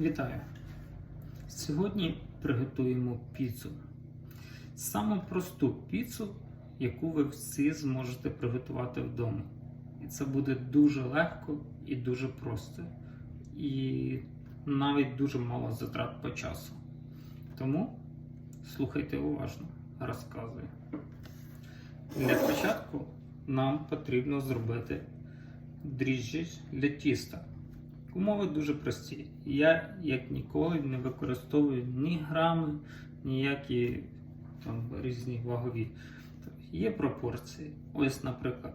Вітаю! Сьогодні приготуємо піцу. Саму просту піцу, яку ви всі зможете приготувати вдома. І це буде дуже легко і дуже просто. І навіть дуже мало затрат по часу. Тому слухайте уважно, розказую. Для початку нам потрібно зробити дріжджі для тіста. Умови дуже прості. Я, як ніколи, не використовую ні грами, ніякі там різні вагові. Є пропорції. Ось, наприклад,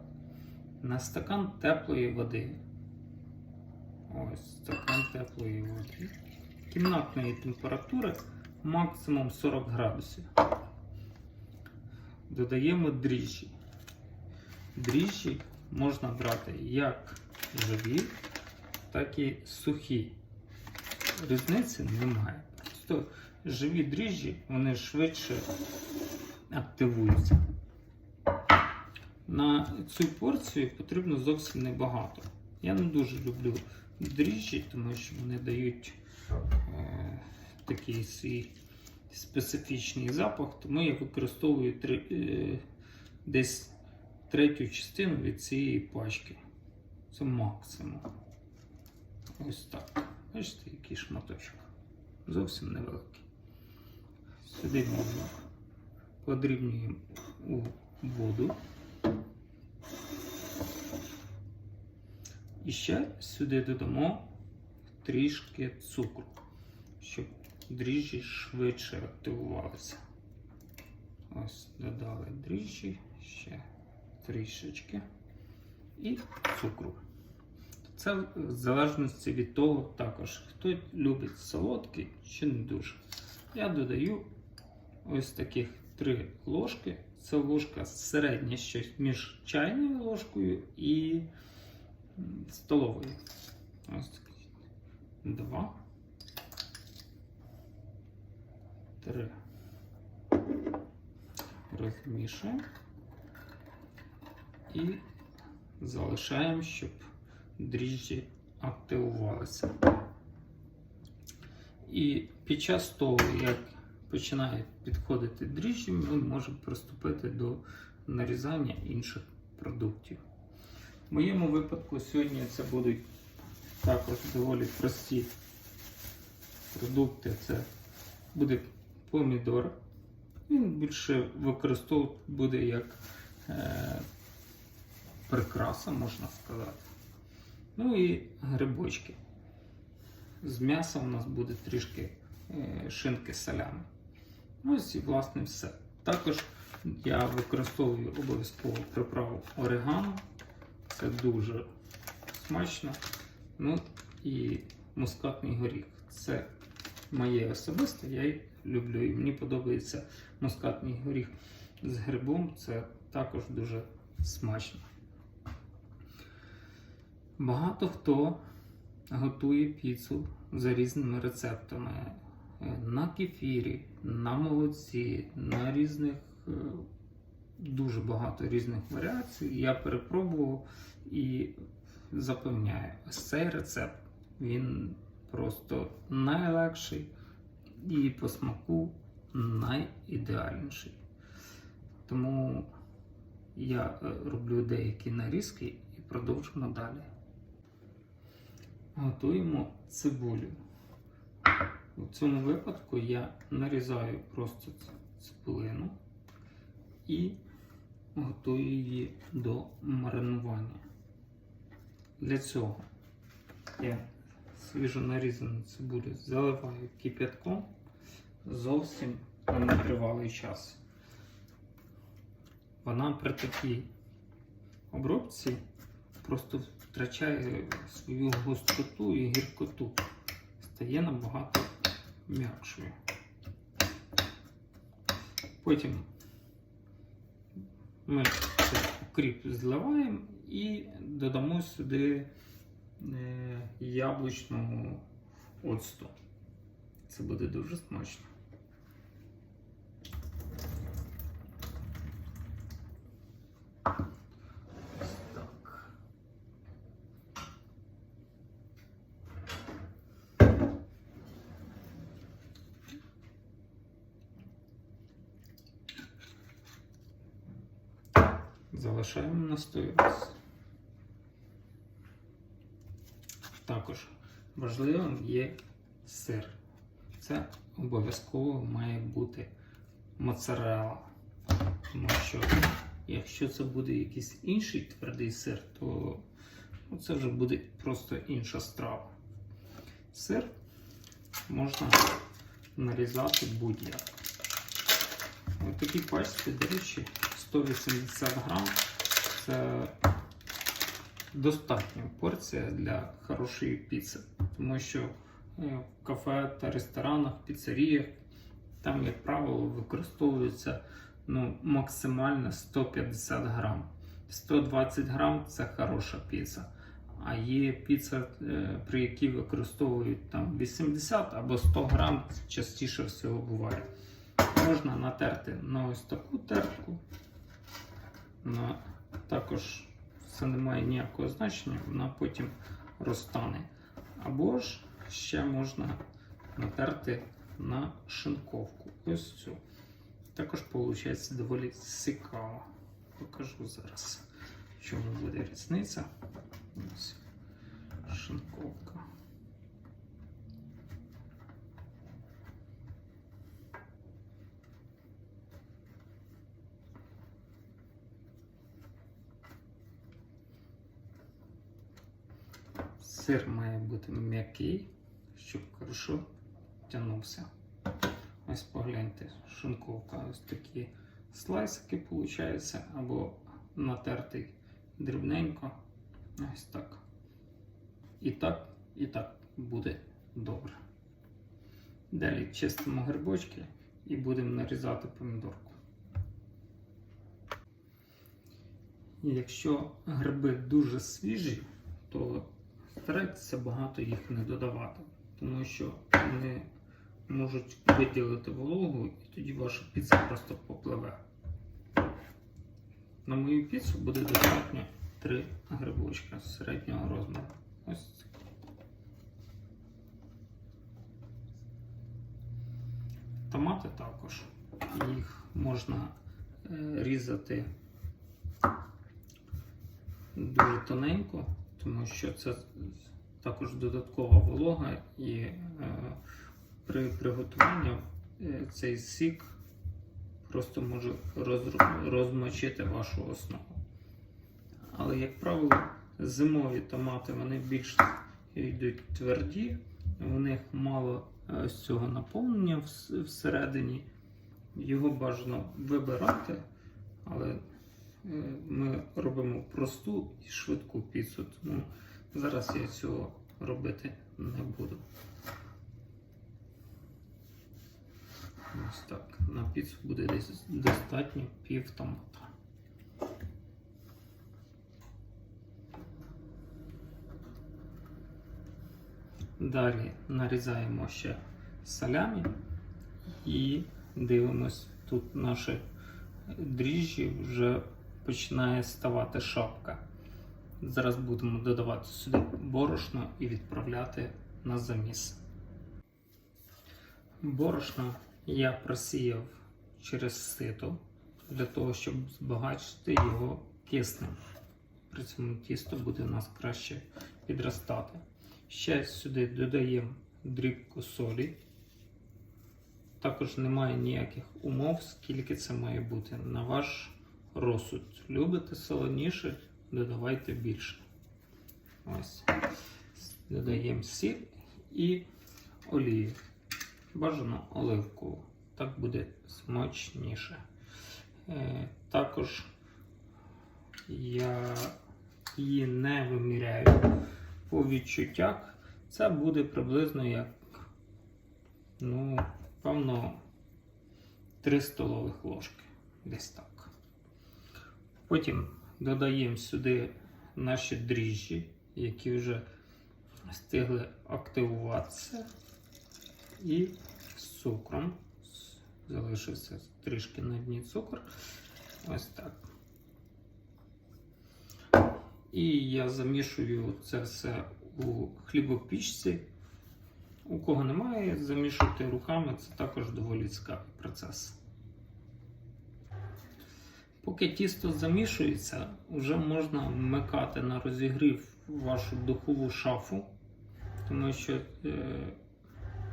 на стакан теплої води. Ось стакан теплої води. Кімнатної температури максимум 40 градусів. Додаємо дріжджі. Дріжджі можна брати як живі, так і сухі. Різниці немає. Просто живі дріжджі вони швидше активуються. На цю порцію потрібно зовсім небагато. Я не дуже люблю дріжджі, тому що вони дають е, такий свій специфічний запах, тому я використовую три, е, десь третю частину від цієї пачки. Це максимум. Ось так. Бачите, який шматочок. Зовсім невеликий. Сюди можна подрібнюємо у воду. І ще сюди додамо трішки цукру, щоб дріжджі швидше активувалися. Ось додали дріжджі, ще трішечки і цукру. Це в залежності від того також, хто любить солодкий чи не дуже. Я додаю ось таких три ложки. Це ложка середня щось між чайною ложкою і столовою. Ось такі. Два. Три. Розмішуємо. І залишаємо, щоб дріжджі активувалися. І під час того, як починає підходити дріжджі, ми можемо приступити до нарізання інших продуктів. В моєму випадку сьогодні це будуть також доволі прості продукти. Це буде помідор. Він більше використовувати буде як е, прикраса, можна сказати. Ну і грибочки. З м'яса у нас буде трішки е, шинки салями. Ось і власне все. Також я використовую обов'язково приправу орегано. Це дуже смачно. Ну і мускатний горіх. Це моє особисте, я їх люблю. І мені подобається мускатний горіх з грибом. Це також дуже смачно. Багато хто готує піцу за різними рецептами. Е, На кефірі, на молоці, на різних, е, дуже багато різних варіацій. Я перепробував і запевняю, цей рецепт він просто найлегший і по смаку найідеальніший. Тому я е, роблю деякі нарізки і продовжимо далі. Готуємо цибулю. У цьому випадку я нарізаю просто цибулину і готую її до маринування. Для цього я свіжо нарізану цибулю заливаю кип'ятком зовсім на нетривалий час. Вона при такій обробці просто втрачає свою гостроту і гіркоту, стає набагато м'якшою. Потім ми цей укріп зливаємо і додамо сюди е, яблучного оцту. Це буде дуже смачно. Ось так. Залишаємо настоюватися. Також важливим є сир. Це обов'язково має бути моцарелла. Тому що якщо це буде якийсь інший твердий сир, то ну, це вже буде просто інша страва. Сир можна нарізати будь-як. Ось такі пачці, до речі, 180 грам. Це достатня порція для хорошої піци. Тому що е, в кафе та ресторанах, піцеріях там, як правило, використовується ну, максимально 150 грам. 120 грам це хороша піца. А є піца, е, при якій використовують там 80 або 100 грам, частіше всього буває. Можна натерти на ось таку тертку. На, також це не має ніякого значення, вона потім розтане. Або ж ще можна натерти на шинковку. Ось цю. Також виходить доволі цікаво. Покажу зараз, в чому буде різниця. Ось шинковка. Сир має бути м'який, щоб хорошо тягнувся. Ось погляньте, шинковка, ось такі слайсики виходить, або натертий дрібненько. Ось так. І так, і так буде добре. Далі чистимо грибочки і будемо нарізати помідорку. Якщо гриби дуже свіжі, то старайтеся багато їх не додавати, тому що вони можуть виділити вологу і тоді ваша піца просто попливе. На мою піцу буде достатньо 3 грибочка середнього розміру. Ось це. Томати також. Їх можна е, різати дуже тоненько, тому що це також додаткова волога і е, при приготуванні е, цей сік просто може роз- розмочити вашу основу. Але, як правило, зимові томати вони більш йдуть тверді, у них мало е, з цього наповнення всередині. Його бажано вибирати, але е, ми робимо просту і швидку піцу, тому зараз я цього робити не буду. Ось так. На піцу буде десь достатньо пів томата. Далі нарізаємо ще салямі і дивимось, тут наші дріжджі вже починає ставати шапка. Зараз будемо додавати сюди борошно і відправляти на заміс. Борошно я просіяв через сито для того, щоб збагачити його киснем. При цьому тісто буде у нас краще підростати. Ще сюди додаємо дрібку солі. Також немає ніяких умов, скільки це має бути. На ваш розсуд. Любите солоніше, додавайте більше. Ось. Додаємо сіль і олію. Бажано оливкову. Так буде смачніше. Е, також я її не виміряю по відчуттях. Це буде приблизно як, ну, певно, 3 столових ложки. Десь так. Потім додаємо сюди наші дріжджі, які вже встигли активуватися. І з цукром. Залишився трішки на дні цукор. Ось так. І я замішую це все у хлібопічці. У кого немає, замішувати руками це також доволі цікавий процес. Поки тісто замішується, вже можна вмикати на розігрів вашу духову шафу, тому що е,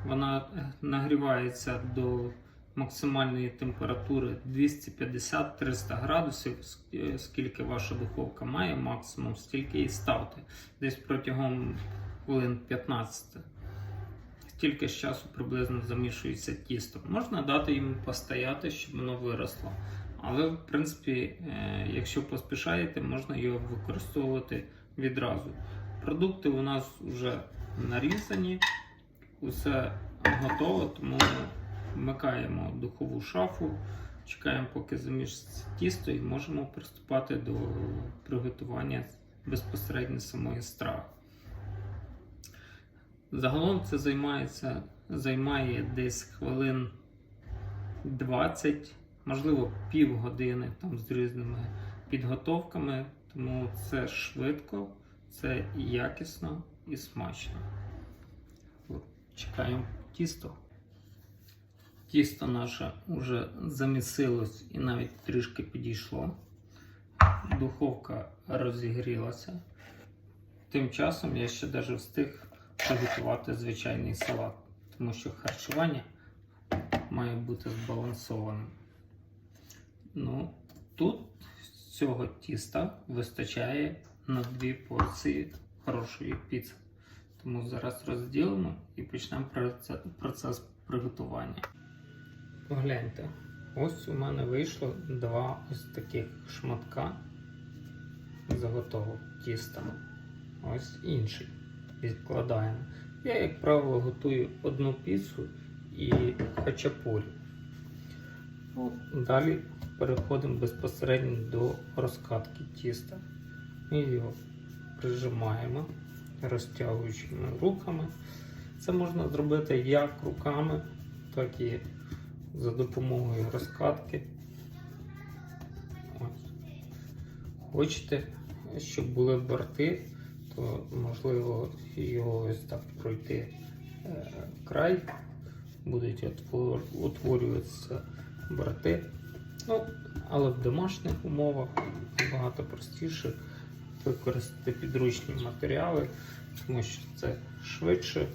вона нагрівається до максимальної температури 250-300 градусів, е, скільки ваша духовка має максимум, стільки і ставте. Десь протягом хвилин 15. Стільки з часу приблизно замішується тісто. Можна дати йому постояти, щоб воно виросло. Але, в принципі, е, якщо поспішаєте, можна його використовувати відразу. Продукти у нас вже нарізані, усе готово, тому вмикаємо духову шафу, чекаємо, поки замішиться тісто, і можемо приступати до приготування безпосередньо самої страви. Загалом це займається, займає десь хвилин 20, можливо, півгодини там з різними підготовками. Тому це швидко, це якісно і смачно. Чекаємо тісто. Тісто наше вже замісилось і навіть трішки підійшло. Духовка розігрілася. Тим часом я ще навіть встиг приготувати звичайний салат, тому що харчування має бути збалансованим. Ну, тут цього тіста вистачає на дві порції хорошої піци. Тому зараз розділимо і почнемо процес приготування. Погляньте, ось у мене вийшло два ось таких шматка заготовок тіста. Ось інший. Відкладаємо. Я, як правило, готую одну піцу і хачапурі. Ну, далі переходимо безпосередньо до розкатки тіста. Ми його прижимаємо розтягуючими руками. Це можна зробити як руками, так і за допомогою розкатки. Ось. Хочете, щоб були борти, то можливо його ось так пройти е, край, будуть утворюватися борти. Ну, але в домашніх умовах набагато простіше використати підручні матеріали, тому що це швидше,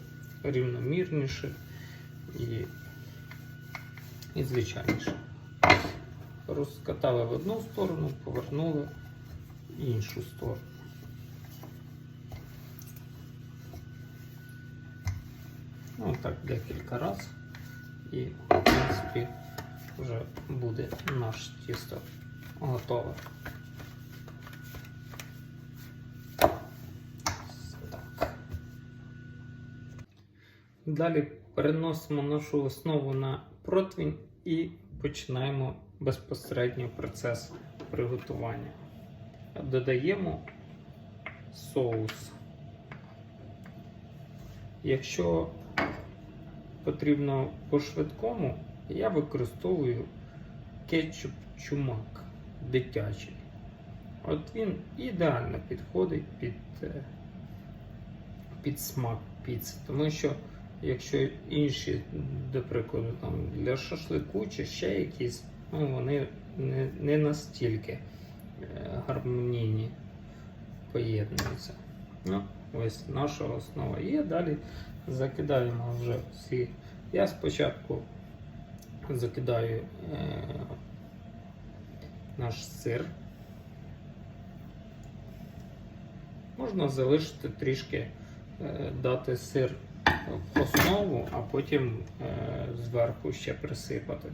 рівномірніше і, і звичайніше. Розкатали в одну сторону, повернули в іншу сторону. Ну, так декілька разів. І, в принципі, вже буде наше тісто готове. Далі переносимо нашу основу на противень і починаємо безпосередньо процес приготування. Додаємо соус. Якщо потрібно по-швидкому, я використовую кетчуп чумак дитячий. От він ідеально підходить під, е, під смак піци. Тому що якщо інші, до прикладу, там, для шашлику чи ще якісь, ну, вони не, не настільки е, гармонійні поєднуються. Ну, ось наша основа є. Далі закидаємо вже всі. Я спочатку закидаю е, наш сир. Можна залишити трішки, е, дати сир в основу, а потім е, зверху ще присипати.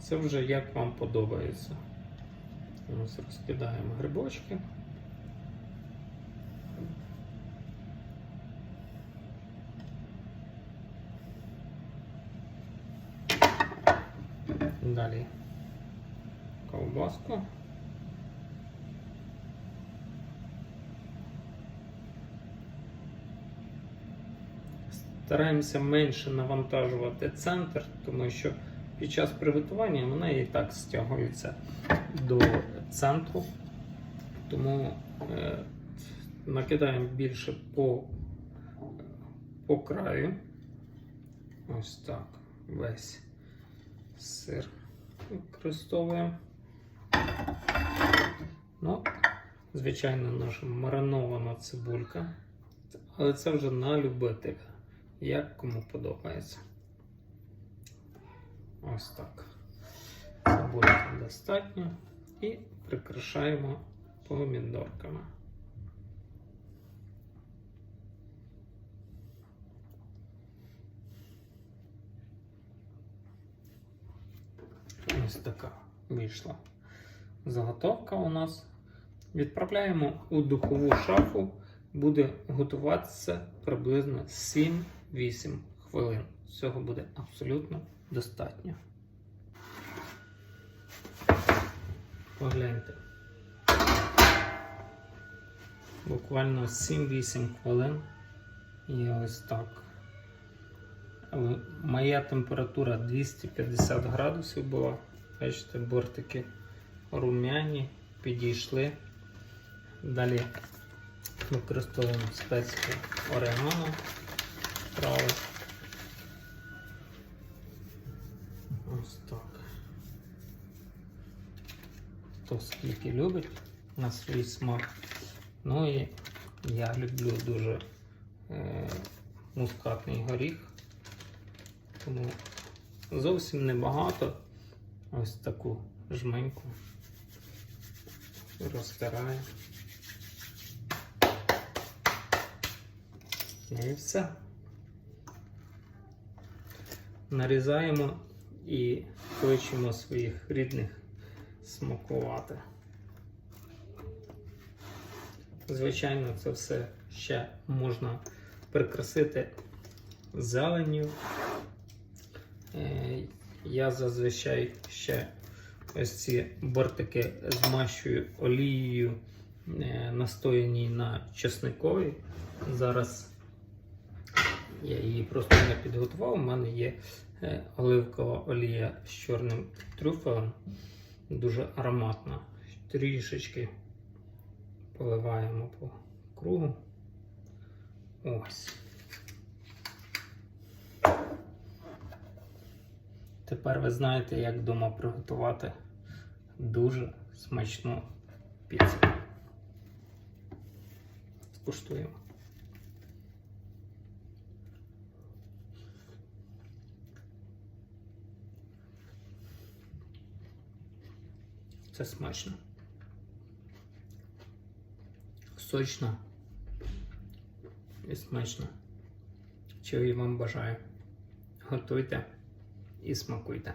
Це вже як вам подобається. Розкидаємо грибочки. Далі ковбаску. Стараємося менше навантажувати центр, тому що під час приготування вона і так стягується до центру. Тому е, накидаємо більше по, по краю. Ось так. Весь сир використовуємо. Ну, звичайно, наша маринована цибулька. Але це вже на любителя. Як кому подобається. Ось так. Цибульки достатньо. І прикрашаємо помідорками. Ось така вийшла заготовка у нас. Відправляємо у духову шафу. Буде готуватися приблизно 7-8 хвилин. Цього буде абсолютно достатньо. Погляньте. Буквально 7-8 хвилин. І ось так. Моя температура 250 градусів була. Бачите, бортики рум'яні, підійшли. Далі використовуємо спецію орегано. Трави. Ось так. Хто скільки любить на свій смак. Ну і я люблю дуже е, мускатний горіх. Тому зовсім небагато. Ось таку жменьку розтираю. І все. Нарізаємо і кличемо своїх рідних смакувати. Звичайно, це все ще можна прикрасити зеленню. Я зазвичай ще ось ці бортики змащую олією, е, настояній на чесниковій. Зараз я її просто не підготував. У мене є е, оливкова олія з чорним трюфелем, дуже ароматна. Трішечки поливаємо по кругу. Ось. Тепер ви знаєте, як вдома приготувати дуже смачну піцу. Скуштуємо. Це смачно. Сочно і смачно. Чого я вам бажаю. Готуйте і смакуйте.